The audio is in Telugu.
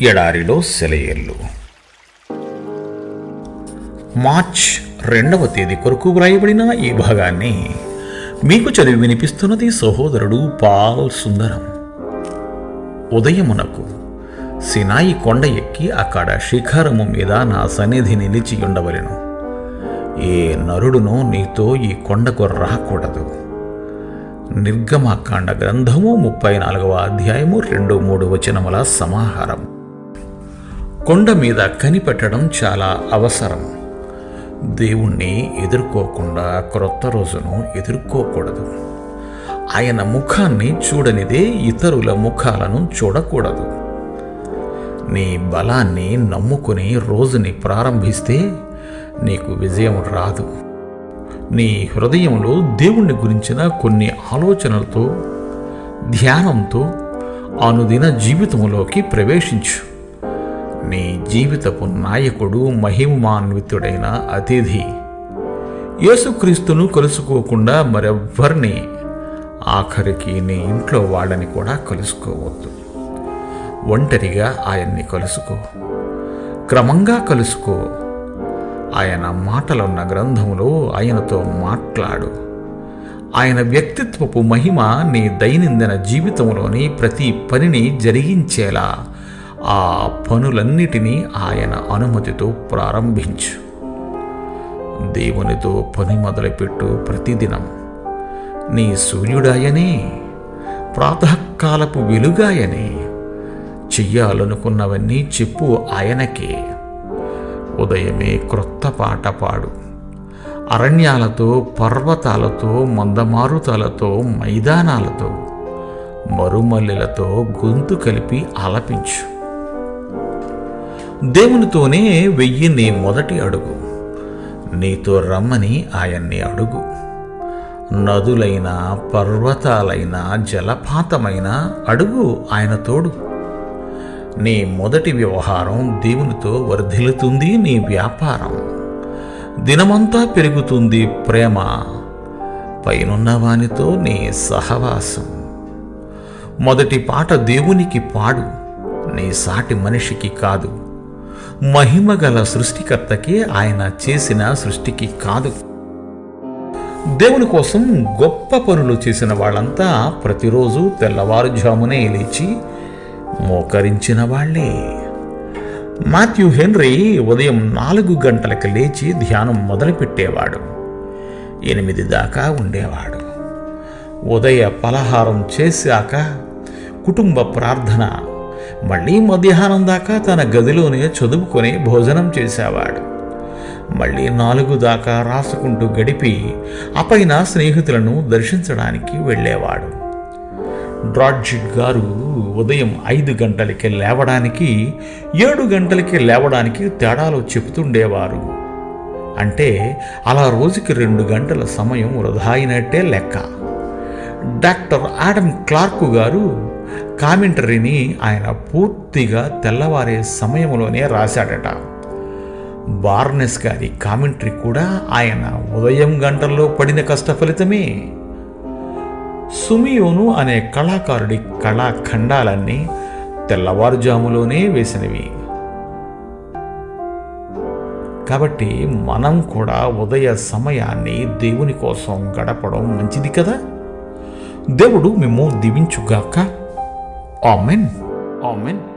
ఎడారిలో సెలయేళ్ళు. మార్చ్ రెండవ తేదీ కొరకు వ్రాయబడిన ఈ భాగాన్ని మీకు చదివి వినిపిస్తున్నది సహోదరుడు పాల్ సుందరం. ఉదయమునకు సినాయి కొండ ఎక్కి అక్కడ శిఖరము మీద నా సన్నిధి నిలిచి ఉండవలెను. ఏ నరుడును నీతో ఈ కొండకు రాకూడదు. నిర్గమకాండ గ్రంథము ముప్పై నాలుగవ అధ్యాయము రెండు మూడు వచనముల సమాహారం. కొండ మీద కనిపెట్టడం చాలా అవసరం. దేవుణ్ణి ఎదుర్కోకుండా క్రొత్త రోజును ఎదుర్కోకూడదు. ఆయన ముఖాన్ని చూడనిదే ఇతరుల ముఖాలను చూడకూడదు. నీ బలాన్ని నమ్ముకుని రోజుని ప్రారంభిస్తే నీకు విజయం రాదు. నీ హృదయంలో దేవుణ్ణి గురించిన కొన్ని ఆలోచనలతో ధ్యానంతో అనుదిన జీవితంలోకి ప్రవేశించు. నీ జీవితపు నాయకుడు మహిమాన్వితుడైన అతిథి. యేసుక్రీస్తును కలుసుకోకుండా మరెవ్వరిని ఆఖరికి నీ ఇంట్లో వాళ్ళని కూడా కలుసుకోవద్దు. ఒంటరిగా ఆయన్ని కలుసుకో. క్రమంగా కలుసుకో. ఆయన మాటలున్న గ్రంథంలో ఆయనతో మాట్లాడు. ఆయన వ్యక్తిత్వపు మహిమ నీ దైనందిన జీవితంలోని ప్రతి పనిని జరిగించేలా ఆ పనులన్నిటినీ ఆయన అనుమతితో ప్రారంభించు. దేవునితో పని మొదలుపెట్టు ప్రతిదినం. నీ సూర్యుడాయనే ప్రాతకాలపు వెలుగాయనే చెయ్యాలనుకున్నవన్నీ చెప్పు ఆయనకే. ఉదయమే క్రొత్త పాట పాడు. అరణ్యాలతో పర్వతాలతో మందమారుతాలతో మైదానాలతో మరుమల్లెలతో గొంతు కలిపి ఆలపించు. దేవునితోనే వెయ్యి నీ మొదటి అడుగు. నీతో రమ్మని ఆయన్ని అడుగు. నదులైన పర్వతాలైన జలపాతమైన అడుగు ఆయన తోడు. నీ మొదటి వ్యవహారం దేవునితో వర్ధిల్లుతుంది నీ వ్యాపారం. దినమంతా పెరుగుతుంది ప్రేమ. పైనున్న వానితో నీ సహవాసం. మొదటి పాట దేవునికి పాడు. నీ సాటి మనిషికి కాదు. మహిమగల సృష్టికర్తకే ఆయన చేసిన సృష్టికి కాదు. దేవుని కోసం గొప్ప పనులు చేసిన వాళ్ళంతా ప్రతిరోజు తెల్లవారుజామునే లేచి మోకరించిన వాళ్ళే. మాథ్యూ హెన్రీ ఉదయం నాలుగు గంటలకు లేచి ధ్యానం మొదలుపెట్టేవాడు. ఎనిమిది దాకా ఉండేవాడు. ఉదయ పలహారం చేశాక కుటుంబ ప్రార్థన మళ్ళీ మధ్యాహ్నం దాకా తన గదిలోనే చదువుకొని భోజనం చేసేవాడు. మళ్ళీ నాలుగు దాకా రాసుకుంటూ గడిపి అపైన స్నేహితులను దర్శించడానికి వెళ్ళేవాడు. డ్రాడ్జిట్ గారు ఉదయం ఐదు గంటలకి లేవడానికి ఏడు గంటలకి లేవడానికి తేడాలు చెబుతుండేవారు. అంటే అలా రోజుకి రెండు గంటల సమయం వృధా అయినట్టే లెక్క. డాక్టర్ ఆడమ్ క్లార్క్ గారు కామెంటరీని ఆయన పూర్తిగా తెల్లవారే సమయంలోనే రాశాడట. బార్నెస్ గారి కామెంటరీ కూడా ఆయన ఉదయం గంటల్లో పడిన కష్ట ఫలితమే సుమియోను అనే కళాకారుడి కళాఖండాలన్నీ తెల్లవారుజాములోనే వేసినవి. కాబట్టి మనం కూడా ఉదయ సమయాన్ని దేవుని కోసం గడపడం మంచిది కదా? దేవుడు మేము దీవించుగాక Amen. Amen.